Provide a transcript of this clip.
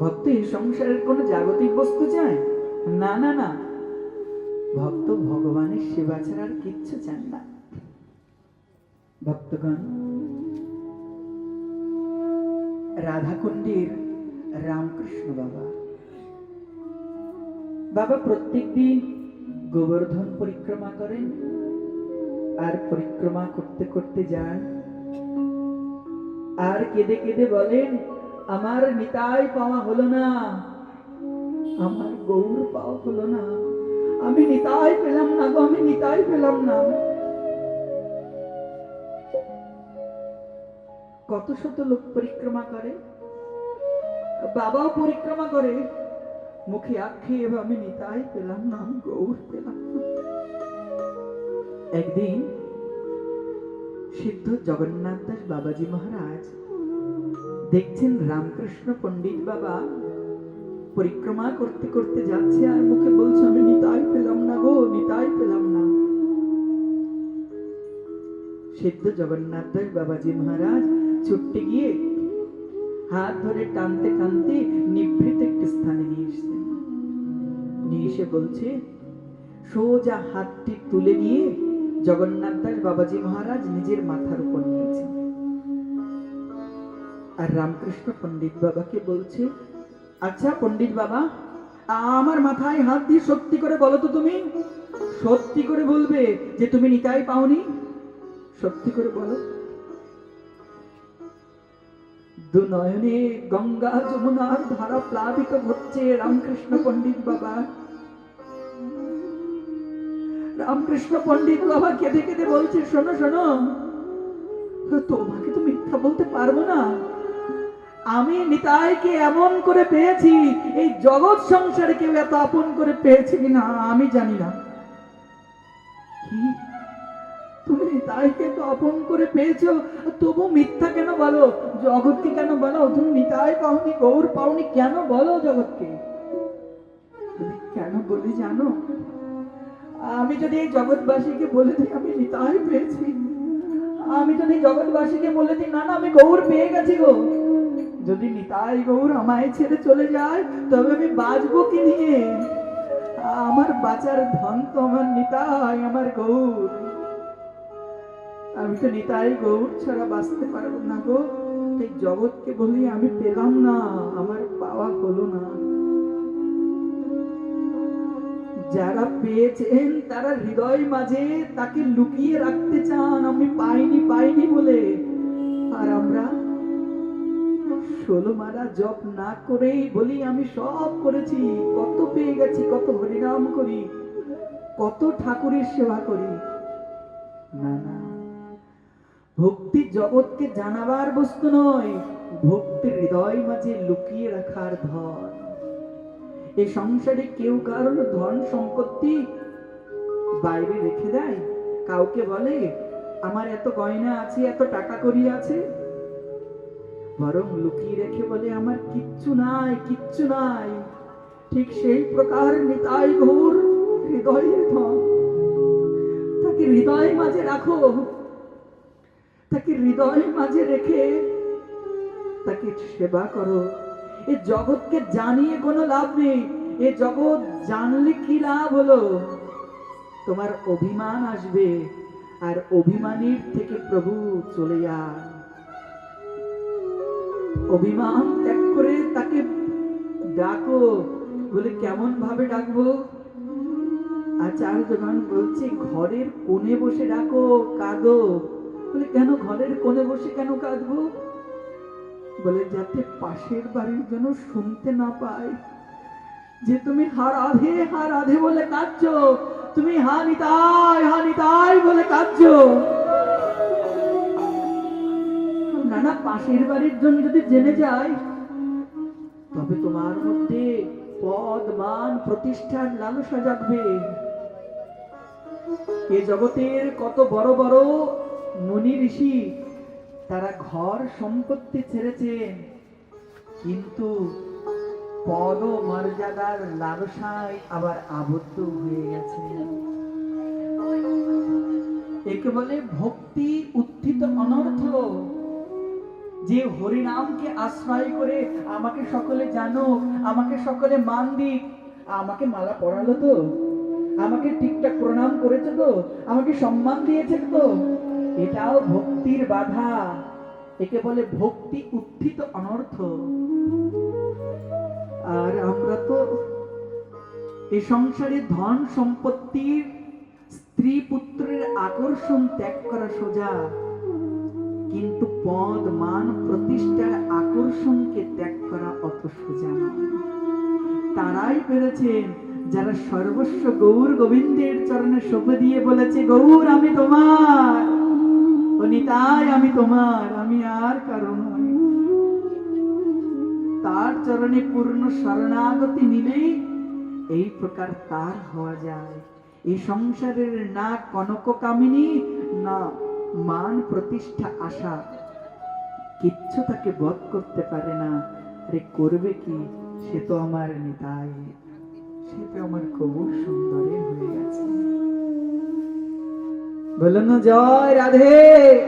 ভক্ত এই সংসারের কোনো জাগতিক বস্তু চায় না না না। ভক্ত ভগবানের সেবা ছাড়া আর কিচ্ছু চান না। ভক্তগণ, রাধাকুণ্ডীর রামকৃষ্ণ বাবা। বাবা প্রত্যেকদিন গোবর্ধন পরিক্রমা করেন আর পরিক্রমা করতে করতে যান। আর কেঁদে কেঁদে বলেন আমার নিতাই পাওয়া হলো না। আমার গৌর পাওয়া হলো না। আমি নিতাই পেলাম না গো, আমি নিতাই পেলাম না। কত শত লোক পরিক্রমা করে, বাবাও পরিক্রমা করে। মুখে আক্ষেপ আমি নিতাই পেলাম না, আমি গৌর পেলাম একদিন সিদ্ধ জগন্নাথ দাস বাবাজি মহারাজ দেখছেন রামকৃষ্ণ পণ্ডিত বাবা পরিক্রমা করতে করতে যাচ্ছে আর মুখে বলছে, আমি নিতাই পেলাম না গো, নিতাই পেলাম না। সিদ্ধ জগন্নাথ দাস বাবাজি মহারাজ ছুটতে গিয়ে হাত ধরে টানতে টানতে নিভৃত একটি স্থানে নিয়ে এসছেন। নিয়ে এসে বলছে, সোজা হাতটি তুলে নিয়ে জগন্নাথ দাস বাবাজি মহারাজ নিজের মাথার উপর নিয়েছেন। আর রামকৃষ্ণ পণ্ডিত বাবাকে বলছে আচ্ছা পণ্ডিত বাবা, আমার মাথায় হাত দিয়ে সত্যি করে বলো তো তুমি। সত্যি করে বলবে যে তুমি নিতাই পাওনি। সত্যি করে বলো। দু নয়নে গঙ্গা যমুনার ধারা প্লাবিত হচ্ছে রামকৃষ্ণ পণ্ডিত বাবা। রামকৃষ্ণ পণ্ডিত বাবা কেঁদে কেঁদে বলছে, শোনো শোনো, তোমাকে তো মিথ্যা বলতে পারব না। আমি নিতাইকে এমন করে পেয়েছি, এই জগৎ সংসারে কেউ এত আপন করে পেয়েছে কিনা আমি জানি না। তুমি নিতাইকে তো আপন করে পেয়েছ? তবু মিথ্যা কেন বলো? জগৎকে কেন বলো? তুমি নিতাই পাওনি, গৌর পাওনি, কেন বলো জগৎকে? কেন বলি জানো? আমি যদি এই জগৎবাসীকে বলে দিই, আমি নিতাই পেয়েছি। আমি যদি জগৎবাসীকে বলে দিই, না না, আমি গৌর পেয়ে গেছি গো। যদি নিতাই গৌর আমায় ছেড়ে চলে যায়, তবে আমি বাঁচবো কি নিয়ে? আমার বাঁচার ধন তো আমার নিতাই, আমার গৌর। আমি তো নিতাই গৌর ছাড়া বাঁচতে পারব না গো। এই জগৎকে বলি আমি পেলাম না, আমার পাওয়া হলো না। যারা পেয়েছেন তারা হৃদয় মাঝে তাকে লুকিয়ে রাখতে চান, আমি পাইনি পাইনি ষোলো মারা জপ না করেই বলি, আমি সব করেছি। কত পেয়ে গেছি, কত হরিনাম করি, কত ঠাকুরের সেবা করি। না না। ভক্তি জগৎকে জানাবার বস্তু নয় ভক্তি হৃদয় মাঝে লুকিয়ে রাখার ধন। এই সংসারে কেউ কারোর ধন সম্পত্তি বাইরে রেখে দেয়? কাউকে বলে, আমার এত গয়না আছে, এত টাকা করি আছে? বরং লুকিয়ে রেখে বলে, আমার কিচ্ছু নাই কিচ্ছু নাই। ঠিক সেই প্রকার নিতাই ঘোর হৃদয়ের তাকে হৃদয় মাঝে রাখো। তাকে হৃদয় মাঝে রেখে তাকে সেবা করো। এ জগৎকে জানিয়ে কোনো লাভ নেই। এ জগৎ জানলে কি লাভ হলো? তোমার অভিমান আসবে। আর অভিমানীর থেকে প্রভু চলে যায় অভিমান ত্যাগ করে তাকে ডাকো, বলে কেমন ভাবে ডাকবো? আচার্যগণ বলছে, ঘরের কোণে বসে ডাকো, কাঁদো। বলে, কেন ঘরের কোণে বসে কেন কাঁদবো? বলে, যাতে পাশের বাড়ির জন্য শুনতে না পায়। যে তুমি হার আধে হার আধে বলে কাঁদছো, তুমি হা নিতাই হা নিতাই বলে কাঁদছো। নানা পাশের বাড়ির জন্য যদি জেনে যায়, তবে তোমার মধ্যে পদ মান প্রতিষ্ঠার লালসা জাগবে। এ জগতের কত বড় বড় মুনি ঋষি, তারা ঘর সম্পত্তি ছেড়েছেন, কিন্তু পদ মর্যাদার লালসায় আবার আবদ্ধ হয়ে গেছে একে বলে ভক্তি উত্থিত অনর্থ। যে হরিনামকে আশ্রয় করে আমাকে সকলে জানো, আমাকে সকলে মান দিক। আমাকে মালা পরালো তো, আমাকে ঠিকঠাক প্রণাম করেছে তো, আমাকে সম্মান দিয়েছে তো। এটাও ভক্তির বাধা। একে বলে ভক্তি উত্থিত অনর্থ। আর আমরা তো এই সংসারে ধন সম্পত্তির স্ত্রী পুত্রের আকর্ষণ ত্যাগ করা সোজা। কিন্তু পদ, মান, প্রতিষ্ঠার আকর্ষণকে ত্যাগ করা অত সোজা নয়। তারাই পেরেছেন যারা সর্বস্ব গৌর গোবিন্দের চরণে শোভ দিয়ে বলেছে, গৌর, আমি তোমার। ও নিতাই আমি তোমার, আমি আর কারণ তার চরণে পূর্ণ শরণাগতি নিলেই এই প্রকার তার হওয়া যায়। এই সংসারের না কনক কামিনী না মান প্রতিষ্ঠা আশা। কিচ্ছু তাকে বধ করতে পারে না। আরে করবে কি? সে তো আমার নিতাই। সে তো আমার কবুর সুন্দরের হয়ে গেছে। বলুন জয়, রাধে।